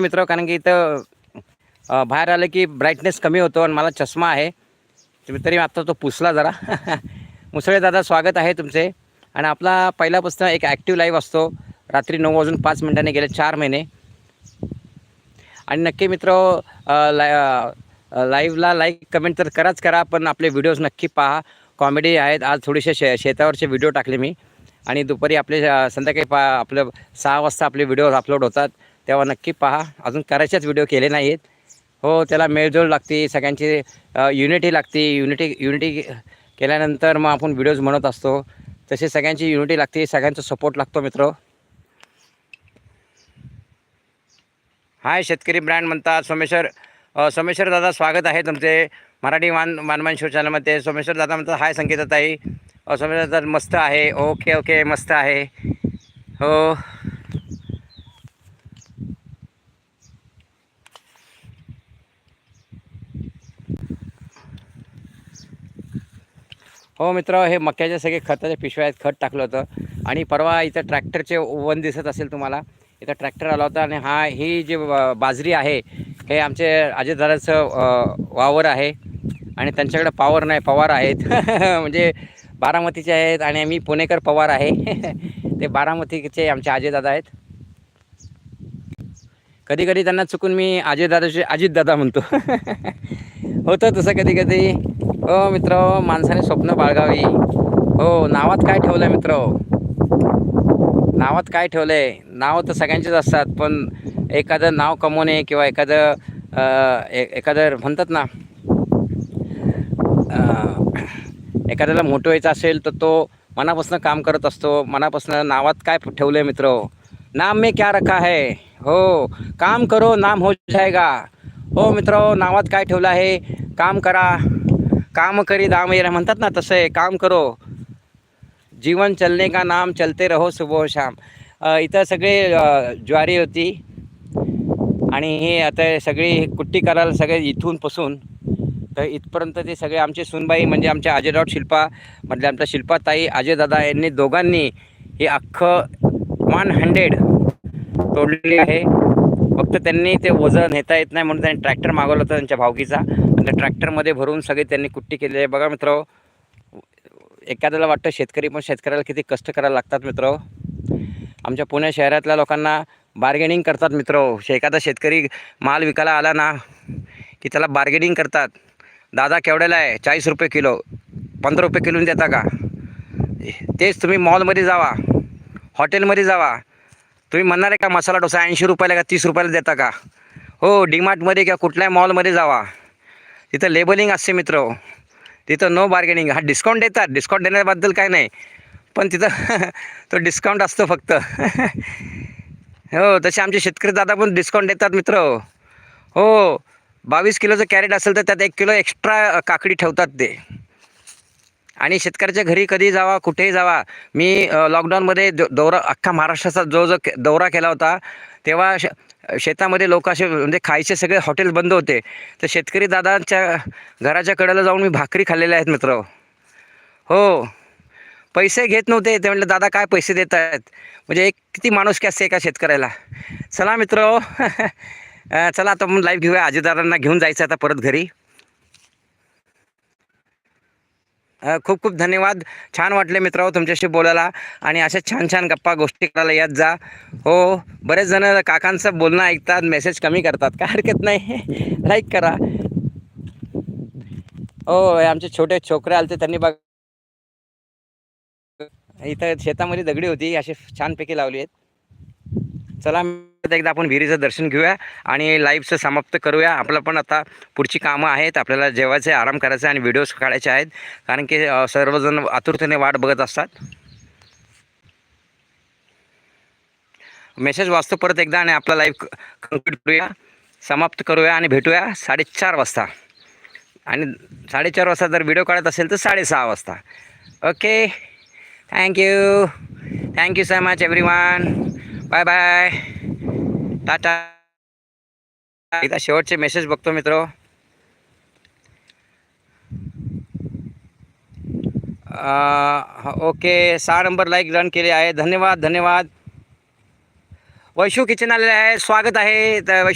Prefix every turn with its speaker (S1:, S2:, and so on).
S1: मित्र कारण की इथं बाहेर आलं की ब्राईटनेस कमी होतो आणि मला चष्मा आहे. तरी आता तो पुसला जरा. मुसळे दादा स्वागत आहे तुमचे. आणि आपला पहिल्यापासून एक ॲक्टिव्ह लाईव्ह असतो. रात्री नऊ वाजून पाच मिनिटांनी गेले चार महिने. आणि नक्की मित्र लाय लाईव्हला लाईक कमेंट तर कराच करा पण आपले व्हिडिओज नक्की पहा. कॉमेडी आहेत. आज थोडेसे शे शेतावरचे व्हिडिओ टाकले मी. आणि दुपारी आपले संध्याकाळी पा आपलं सहा वाजता आपले व्हिडिओज अपलोड होतात. तेव्हा नक्की पहा. अजून करायचेच व्हिडिओ केले नाहीत. हो त्याला मेळजोळ लागते सगळ्यांची युनिटी लागते. युनिटी युनिटी केल्यानंतर मग आपण व्हिडिओज म्हणत असतो. तसे सगळ्यांची युनिटी लागते सगळ्यांचा सपोर्ट लागतो मित्र. हाय शेतकरी ब्रँड म्हणतात सोमेश्वर सोमेश्वर दादा स्वागत आहे तुमचे मराठी मान मानमान शो चॅनलमध्ये सोमेश्वर दादा म्हणतात हाय संगीताताई अ, सोमेश्वर दादा मस्त आहे. ओके ओके मस्त आहे. हो. हो मित्र हे मक्याचे सगळे खताचे पिशव्या आहेत खत टाकलं होतं. आणि परवा इथं ट्रॅक्टरचे वन दिसत असेल तुम्हाला इथं ट्रॅक्टर आला होता आणि हा ही जी बाजरी आहे हे आमचे अजयदाराचं वावर आहे. आणि त्यांच्याकडे पॉवर नाही पवार आहेत. म्हणजे बारामतीचे आहेत आणि मी पुणेकर पवार आहे. ते बारामतीचे आमचे अजयदादा आहेत. कधी कधी त्यांना चुकून मी अजयदादाचे अजितदादा म्हणतो. होतं तसं कधी कधी. हो मित्र माणसाने स्वप्न बाळगावी. हो नावात काय ठेवलं आहे मित्र? नावात काय ठेवलं आहे नाव तर सगळ्यांचेच असतात पण एखादं नाव कमवणे किंवा एखादं ए एखादं म्हणतात ना एखाद्याला मोठं व्हायचं असेल तर तो मनापासून काम करत असतो. मनापासून नावात काय ठेवलं आहे मित्र? नाम में क्या रखा है? हो काम करो नाम हो जाएगा. हो मित्र नावात काय ठेवलं आहे? काम करा. काम करी दाम ये म्हणतात ना तसं आहे काम करो. जीवन चलने का नाम चलते रहो सुबह शाम. इथं सगळे ज्वारी होती. आणि हे आता सगळी कुट्टी करायला सगळे इथून पसून. तर इथपर्यंत ते सगळे आमचे सुनबाई म्हणजे आमच्या अजयराव शिल्पा मधले आमच्या शिल्पाताई अजयदादा यांनी दोघांनी हे अख्खं वन हंड्रेड तोडलेली आहे. फक्त त्यांनी ते वजन नेता येत नाही म्हणून त्यांनी ट्रॅक्टर मागवलं होतं त्यांच्या भावकीचा आणि त्या ट्रॅक्टरमध्ये भरून सगळे त्यांनी कुट्टी केलेली आहे. बघा मित्र एखाद्याला वाटतं शेतकरी पण शेतकऱ्याला किती कष्ट करायला लागतात मित्र. आमच्या पुणे शहरातल्या लोकांना बार्गेनिंग करतात मित्र. एखादा शेतकरी माल विकायला आला ना की त्याला बार्गेनिंग करतात. दादा केवढ्याला आहे? चाळीस रुपये किलो. पंधरा रुपये किलोने देता का? तेच तुम्ही मॉलमध्ये जावा. हॉटेलमध्ये जावा. तुम्ही म्हणणार आहे का मसाला डोसा ऐंशी रुपयाला का तीस रुपयाला देता का? हो डीमार्टमध्ये किंवा कुठल्याही मॉलमध्ये जावा. तिथं लेबलिंग असते मित्र. तिथं नो बार्गेनिंग हा डिस्काउंट देतात. डिस्काउंट देण्याबद्दल काय नाही. पण तिथं तो डिस्काउंट असतो फक्त. हो तसे आमचे शेतकरी दादा पण डिस्काउंट देतात मित्र. हो बावीस किलोचं कॅरेट असेल तर त्यात एक किलो एक्स्ट्रा काकडी ठेवतात ते. आणि शेतकऱ्याच्या घरी कधी जावा कुठेही जावा मी लॉकडाऊनमध्ये दौरा अख्खा महाराष्ट्राचा जो जो दौरा केला होता तेव्हा शेतामध्ये लोक असे म्हणजे खायचे सगळे हॉटेल बंद होते. तर शेतकरी दादांच्या घराच्या कडेला जाऊन मी भाकरी खाल्लेल्या आहेत मित्र. हो. पैसे घेत नव्हते ते म्हटलं दादा काय पैसे देत आहेत म्हणजे एक किती माणूस असते एका शेतकऱ्याला. चला मित्र. चला आता आपण लाईव्ह घेऊया. आजीदारांना घेऊन जायचं आता परत घरी. खूप खूप धन्यवाद. छान वाटले मित्रांनो तुमच्याशी बोलायला आणि अशा छान छान गप्पा गोष्टी करायला येत जा. हो बरेच जण काकांचं बोलणं ऐकतात मेसेज कमी करतात. काय हरकत नाही. लाईक करा. हो आमचे छोटे छोकरे आलते त्यांनी बघ इथं शेतामध्ये दगडी होती अशी छानपैकी लावली आहेत. चला एकदा आपण विहिरीचं दर्शन घेऊया आणि लाईव्हचं समाप्त करूया. आपलं पण आता पुढची कामं आहेत. आपल्याला जेवायचे आराम करायचे आणि व्हिडिओज काढायचे आहेत. कारण की सर्वजण आतुरतेने वाट बघत असतात. मेसेज वाचतो परत एकदा आणि आपला लाईव्ह कंप्लीट करूया. समाप्त करूया आणि भेटूया साडेचार वाजता. आणि साडेचार वाजता जर व्हिडिओ काढत असेल तर साडेसहा वाजता. Okay thank you thank you so much everyone bye bye tata एकदा से मेसेज बघतो मित्रों ओके सहा नंबर लाइक रन केले आहे धन्यवाद धन्यवाद वैशू किचन आहे स्वागत है वैशू